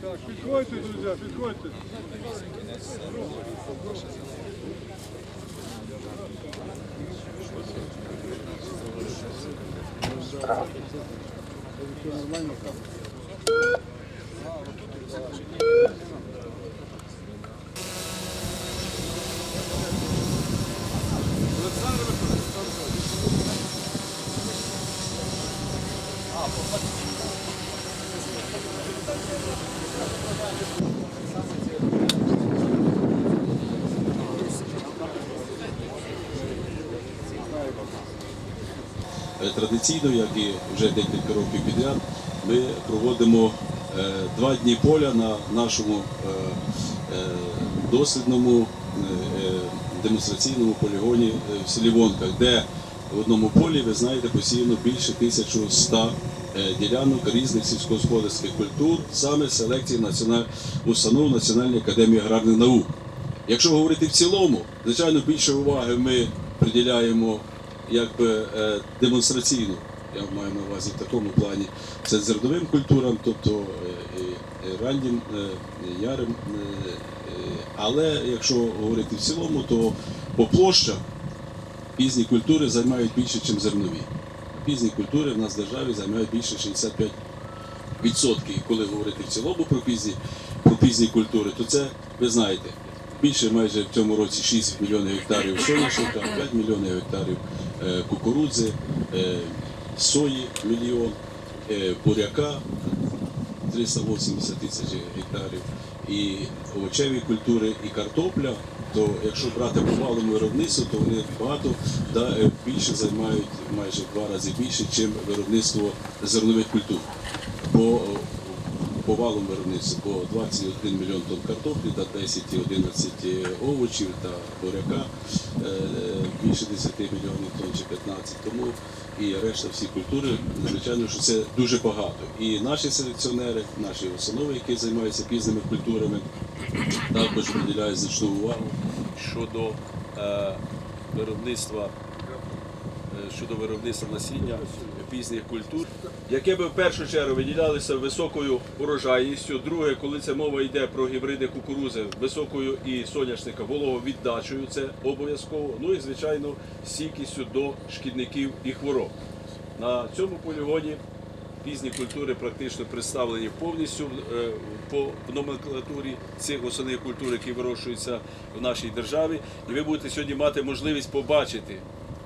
Так, підходьте, друзі, підходьте. Е, Традиційно, як і вже декілька років підряд, ми проводимо е, два дні поля на нашому е, е, дослідному демонстраційному полігоні в селі Вонках, де в одному полі, ви знаєте, посіяно більше 1100 е, ділянок різних сільськогосподарських культур, саме селекції національ... установ Національної академії аграрних наук. Якщо говорити в цілому, звичайно, більше уваги ми приділяємо якби е, демонстраційно, я маю на увазі в такому плані, це зерновим культурам, тобто е, раннім, е, ярим. Але якщо говорити в цілому, то по площах пізні культури займають більше, ніж зернові. Пізні культури в нас в державі займають більше 65 відсотки. І коли говорити в цілому про пізні, про пізні культури, то це ви знаєте. Більше майже в цьому році 6 мільйонів гектарів соняшника, 5 мільйонів гектарів е, кукурудзи, е, сої мільйон, е, буряка 380 тисяч гектарів, і овочеві культури, і картопля. То якщо брати по валому виробництву, то вони багато да, більше займають майже в два рази більше, ніж виробництво зернових культур. По, по валому виробництву по 21 мільйон тонн картоплі та 10 і 11 овочів та буряка е, е, більше 10 мільйонів тонн чи 15. Тому і решта всі культури, звичайно, що це дуже багато. І наші селекціонери, наші установи, які займаються пізними культурами, також приділяють значну увагу щодо е, виробництва е, щодо виробництва насіння пізніх культур, яке би в першу чергу виділялося високою урожайністю. Друге, коли це мова йде про гібриди кукурузи, високою і соняшника вологовіддачею, це обов'язково. Ну і звичайно, стійкістю до шкідників і хвороб. На цьому полігоні пізні культури практично представлені повністю е, по номенклатурі цих основних культур, які вирощуються в нашій державі. І ви будете сьогодні мати можливість побачити,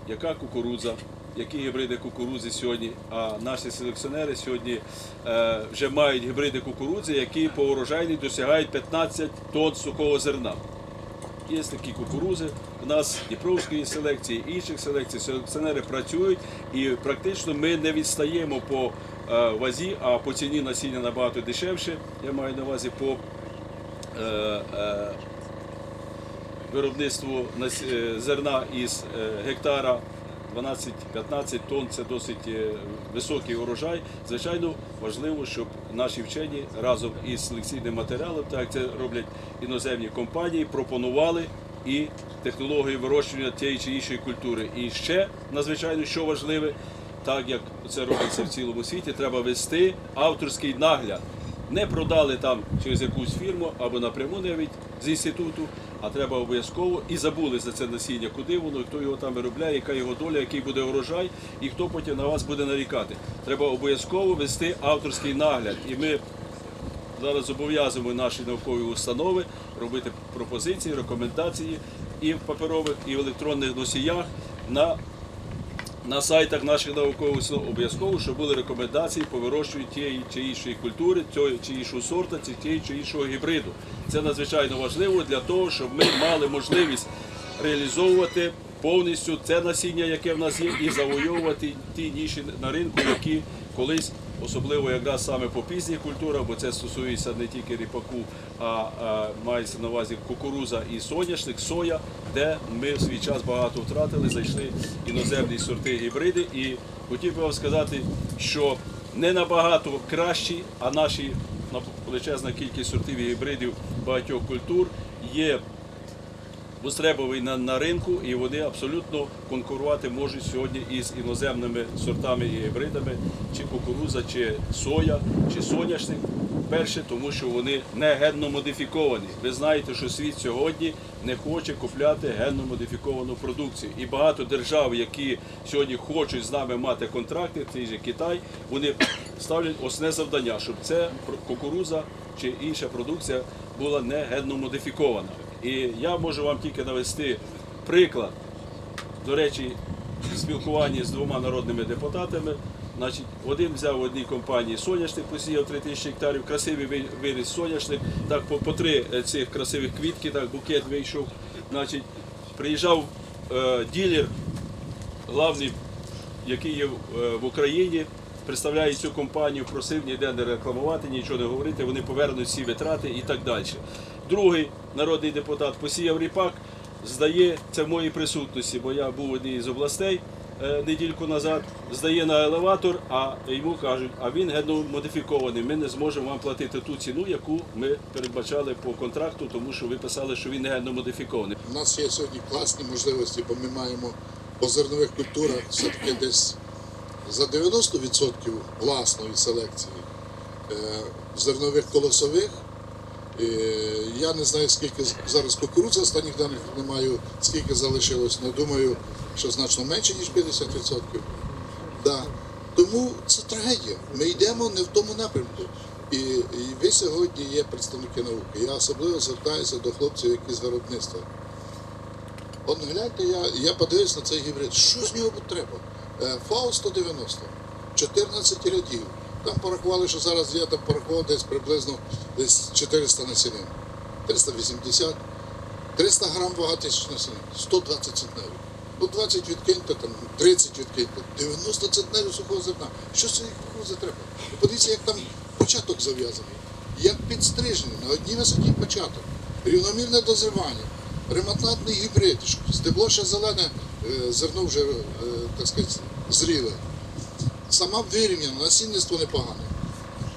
яка кукурудза, які гібриди кукурудзи сьогодні. А наші селекціонери сьогодні е, вже мають гібриди кукурудзи, які по урожайні досягають 15 тонн сухого зерна. Є такі кукурузи. У нас Дніпровської селекції, інших селекцій, селекціонери працюють і практично ми не відстаємо по е, вазі, а по ціні насіння набагато дешевше. Я маю на увазі по е, виробництву зерна із гектара 12-15 тонн це досить е, високий урожай. Звичайно, важливо, щоб наші вчені разом із селекційним матеріалом, так як це роблять іноземні компанії, пропонували і технологію вирощування тієї чи іншої культури. І ще надзвичайно що важливе, так як це робиться в цілому світі, треба вести авторський нагляд. Не продали там через якусь фірму або напряму навіть з інституту, а треба обов'язково і забули за це насіння, куди воно, хто його там виробляє, яка його доля, який буде урожай, і хто потім на вас буде нарікати. Треба обов'язково вести авторський нагляд. І ми зараз зобов'язуємо наші наукові установи робити пропозиції, рекомендації і в паперових, і в електронних носіях на на сайтах наших наукових установ обов'язково, щоб були рекомендації по вирощуванню тієї чи іншої культури, тієї чи іншого сорта, тієї чи іншого гібриду. Це надзвичайно важливо для того, щоб ми мали можливість реалізовувати повністю це насіння, яке в нас є, і завойовувати ті ніші на ринку, які колись. Особливо якраз саме по пізніх культурах, бо це стосується не тільки ріпаку, а, мається на увазі кукуруза і соняшник, соя, де ми в свій час багато втратили, зайшли іноземні сорти гібриди. І хотів би вам сказати, що не набагато кращі, а наші величезна кількість сортів і гібридів багатьох культур є востребовані на, на ринку, і вони абсолютно конкурувати можуть сьогодні із іноземними сортами і гібридами, чи кукуруза, чи соя, чи соняшник. Перше, тому що вони не генно модифіковані. Ви знаєте, що світ сьогодні не хоче купляти генно модифіковану продукцію. І багато держав, які сьогодні хочуть з нами мати контракти, цей же Китай, вони ставлять основне завдання, щоб це кукуруза чи інша продукція була не генно модифікована. І я можу вам тільки навести приклад. До речі, в спілкуванні з двома народними депутатами. Значить, один взяв в одній компанії соняшник, посіяв 3 тисячі гектарів, красивий виріс соняшник, так по, по три е, цих красивих квітки, так букет вийшов. Значить, приїжджав е, ділер, главний, який є в- е, в Україні, представляє цю компанію, просив ніде не рекламувати, нічого не говорити, вони повернуть всі витрати і так далі. Другий народний депутат посіяв ріпак, здає, це в моїй присутності, бо я був в одній з областей е, недільку назад, здає на елеватор, а йому кажуть, а він генно-модифікований, ми не зможемо вам платити ту ціну, яку ми передбачали по контракту, тому що ви писали, що він не генно-модифікований. У нас є сьогодні класні можливості, бо ми маємо по зернових культурах все-таки десь за 90% власної селекції е, зернових колосових. Я не знаю, скільки зараз кукурудзи, останніх даних не маю, скільки залишилось, але думаю, що значно менше, ніж 50%. Да. Тому це трагедія. Ми йдемо не в тому напрямку. І, і ви сьогодні є представники науки. Я особливо звертаюся до хлопців, які з виробництва. От гляньте, я, я подивився на цей гібрид. Що з нього треба? Е, ФАО 190, 14 рядів. Там порахували, що зараз я там порахував десь приблизно десь 400 насінин. 380, 300 грам вага тисяч насінин, 120 центнерів. Ну 20 відкиньте, там 30 відкиньте, 90 центнерів сухого зерна. Що з кукурузи треба? Ви подивіться, як там початок зав'язаний, як підстрижений, на одній висоті початок, рівномірне дозрівання, ремонтантний гібрид, стебло ще зелене, е, зерно вже, е, так сказати, зріле. Сама вирівняна, насінництво непогане.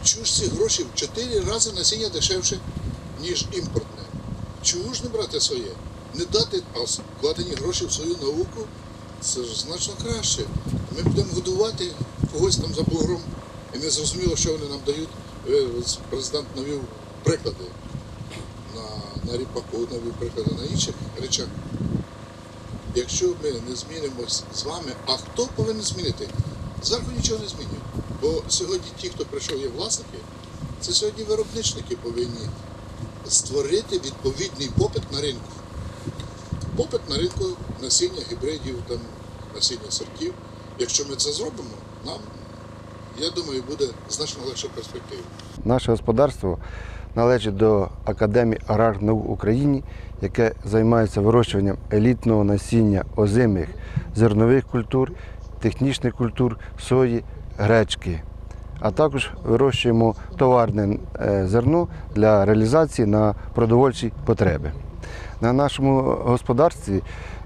Чому ці гроші в 4 рази насіння дешевше, ніж імпортне? Чому ж не брати своє? Не дати, а вкладені гроші в свою науку, це ж значно краще. Ми будемо годувати когось там за бугром, і не зрозуміло, що вони нам дають. Е, Президент навів приклади на, на ріпаку, навів приклади на інших речах. Якщо ми не змінимось з вами, а хто повинен змінити? Зверху нічого не змінює. Бо сьогодні ті, хто прийшов, є власники, це сьогодні виробничники повинні створити відповідний попит на ринку. Попит на ринку насіння гібридів, там, насіння сортів. Якщо ми це зробимо, нам, я думаю, буде значно легша перспектива. Наше господарство належить до Академії аграрних наук України, яке займається вирощуванням елітного насіння озимих зернових культур, технічних культур, сої, гречки. А також вирощуємо товарне е, зерно для реалізації на продовольчі потреби. На нашому господарстві,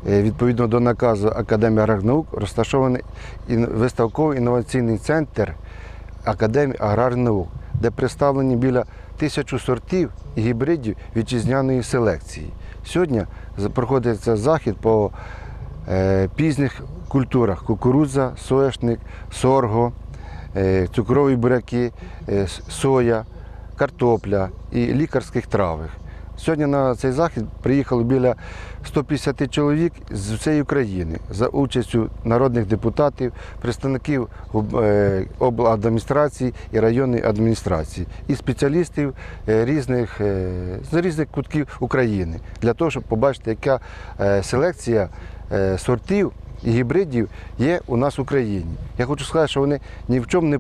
е, відповідно до наказу Академії аграрних наук, розташований виставковий інноваційний центр Академії аграрних наук, де представлені біля тисячу сортів і гібридів вітчизняної селекції. Сьогодні проходиться захід по е, пізніх культурах: кукурудза, соняшник, сорго, цукрові буряки, е, соя, картопля і лікарських травах. Сьогодні на цей захід приїхало біля 150 чоловік з всієї України за участю народних депутатів, представників е, обладміністрації і районної адміністрації і спеціалістів е, різних, е, з різних кутків України для того, щоб побачити, яка е, селекція е, сортів гібридів є у нас в Україні. Я хочу сказати, що вони ні в чому не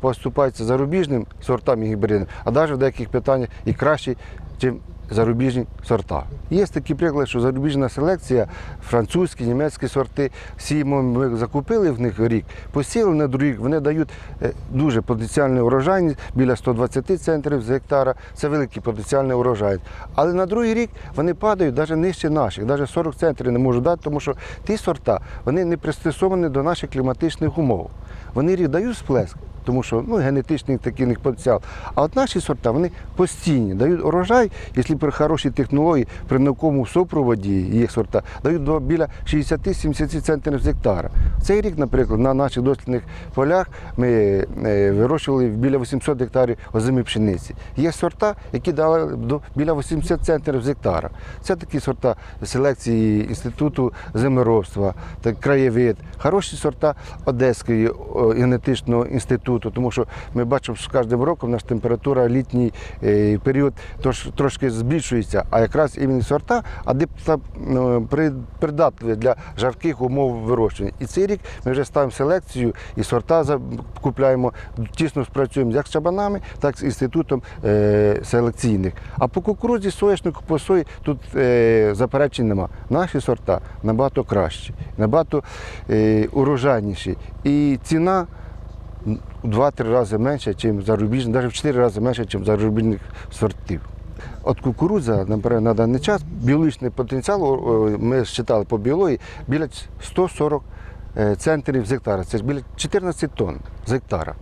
поступаються зарубіжним сортам і гібридам, а навіть в деяких питаннях і кращі, ніж зарубіжні сорта. Є такі приклади, що зарубіжна селекція, французькі, німецькі сорти, всі ми, закупили в них рік, посіяли на другий рік, вони дають е, дуже потенціальний урожайність, біля 120 центрів з гектара, це великий потенціальний урожай. Але на другий рік вони падають навіть нижче наших, навіть 40 центрів не можуть дати, тому що ті сорта вони не пристосовані до наших кліматичних умов. вони дають сплеск, тому що ну, генетичний такий них потенціал. А от наші сорта вони постійні, дають урожай, якщо при хорошій технології, при науковому супроводі їх сорта, дають до біля 60-70 центнерів з гектара. Цей рік, наприклад, на наших дослідних полях ми е, вирощували біля 800 гектарів озимої пшениці. Є сорта, які дали до біля 80 центнерів з гектара. Це такі сорта селекції інституту землеробства, краєвид, хороші сорта Одеської генетичного інституту, тому що ми бачимо, що з кожним роком наша температура літній е, період тож, трошки збільшується, а якраз іменно сорта адепта ну, придатливі для жарких умов вирощування. І цей рік ми вже ставимо селекцію і сорта купляємо, тісно спрацюємо як з чабанами, так і з інститутом е, селекційних. А по кукурудзі, соняшнику, по сої тут е, заперечень нема. Наші сорта набагато кращі, набагато е, урожайніші. І ціна в 2-3 рази менше, ніж зарубіжних, навіть в 4 рази менше, ніж зарубіжних сортів. От кукурудза, наприклад, на даний час біологічний потенціал, ми считали по біології, біля 140 е, центрів з гектара. Це біля 14 тонн з гектара.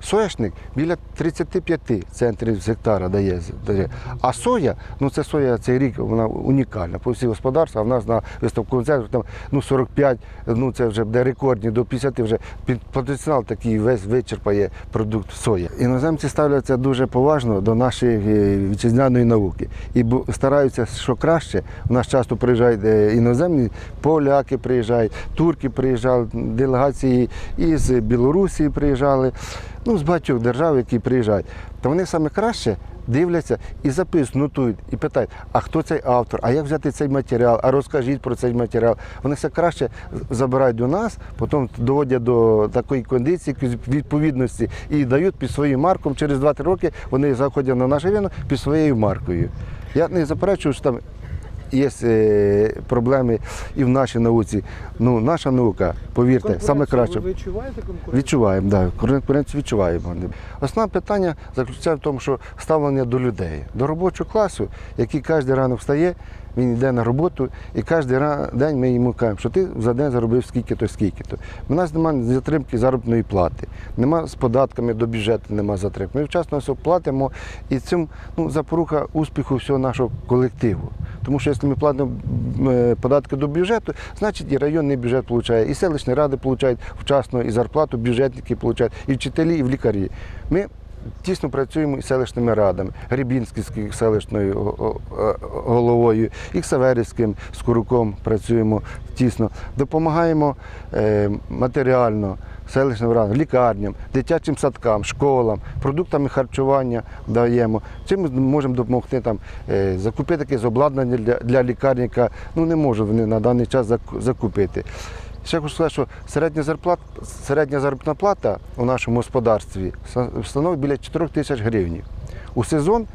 Соняшник біля 35 центрів з гектара дає. А соя, ну це соя цей рік вона унікальна по всіх господарствах, а в нас на виставковому центрі там ну 45, ну це вже буде рекордні, до 50 вже потенціал такий весь вичерпає продукт соя. Іноземці ставляться дуже поважно до нашої е, вітчизняної науки і стараються, що краще. У нас часто приїжджають е, іноземні, поляки приїжджають, турки приїжджали, делегації із Білорусі приїжджали ну, з багатьох держав, які приїжджають, то вони саме краще дивляться і записують, нотують, і питають, а хто цей автор, а як взяти цей матеріал, а розкажіть про цей матеріал. Вони все краще забирають до нас, потім доводять до такої кондиції, відповідності і дають під своїм марком. Через 2-3 роки вони заходять на наш ринок під своєю маркою. Я не заперечую, що там є е, проблеми і в нашій науці. Ну, наша наука, повірте, саме краще. Ви відчуваєте конкуренцію? Відчуваємо, да, конкуренцію відчуваємо. Основне питання заключається в тому, що ставлення до людей, до робочого класу, який кожен ранок встає, він йде на роботу, і кожен день ми йому кажемо, що ти за день заробив скільки-то, скільки-то. У нас немає затримки заробітної плати, нема з податками до бюджету, нема затримки. Ми вчасно все платимо, і цим ну, запорука успіху всього нашого колективу. Тому що якщо ми платимо е, податки до бюджету, значить і районний бюджет отримує, і селищні ради отримують вчасно, і зарплату бюджетники отримують, і вчителі, і в лікарі. Ми тісно працюємо із селищними радами, Гребінською селищною головою, і Ксаверівським Скоруком працюємо тісно. Допомагаємо е, матеріально селищним радам, лікарням, дитячим садкам, школам, продуктами харчування даємо. Чим ми можемо допомогти там, е, закупити якесь обладнання для, для лікарні, яка ну, не може вони на даний час закупити. Ще хочу сказати, що середня зарплата, середня заробітна плата у нашому господарстві ста- становить біля 4 тисяч гривень. У сезон,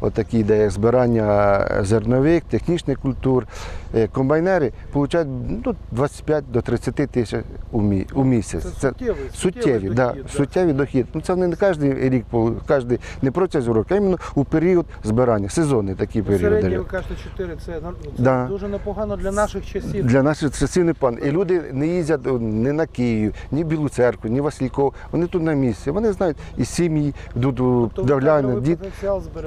отакі, де збирання зернових, технічних культур, е, комбайнери отримують ну, 25 до 30 тисяч у, мі- у місяць. Це суттєвий суттєві, да, дохід, да. суттєвий дохід. Ну це вони не кожен рік, кожен, не протягом року, а іменно у період збирання, сезонний такий період. Середньо ви кажете 4, це, ну, це Да. дуже непогано для наших часів. Для наших часів не пан. І люди не їздять ні на Київ, ні в Білу церкву, ні в Васильков. Вони тут на місці. Вони знають і сім'ї, йдуть Тобто дід.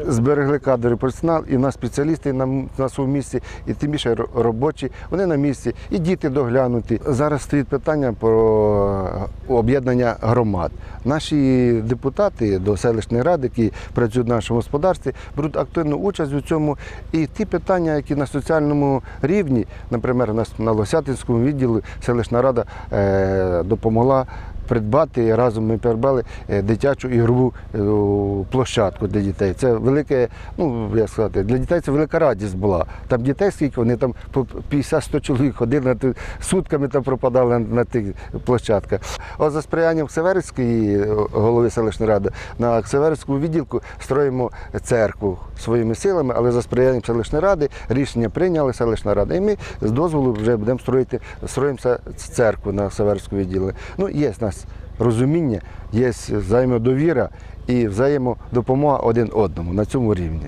зберегли. Кадровий персонал, і в нас спеціалісти на, на своєму місці, і тим більше робочі, вони на місці, і діти доглянуті. Зараз стоїть питання про об'єднання громад. Наші депутати до селищної ради, які працюють в нашому господарстві, беруть активну участь у цьому. І ті питання, які на соціальному рівні, наприклад, нас на Лосятинському відділі селищна рада е, допомогла придбати разом ми придбали е, дитячу ігрову е, площадку для дітей. Це велике, ну як сказати, для дітей це велика радість була. Там дітей скільки вони там по 50-100 чоловік ходили сутками там пропадали на, тих площадках. От за сприянням Ксеверської е, голови селищної ради на Ксеверському відділку строїмо церкву своїми силами, але за сприянням селищної ради рішення прийняли селищна рада. І ми з дозволу вже будемо строїти строїмо церкву на Ксеверському відділі. Ну, є нас розуміння, є взаємодовіра і взаємодопомога один одному на цьому рівні.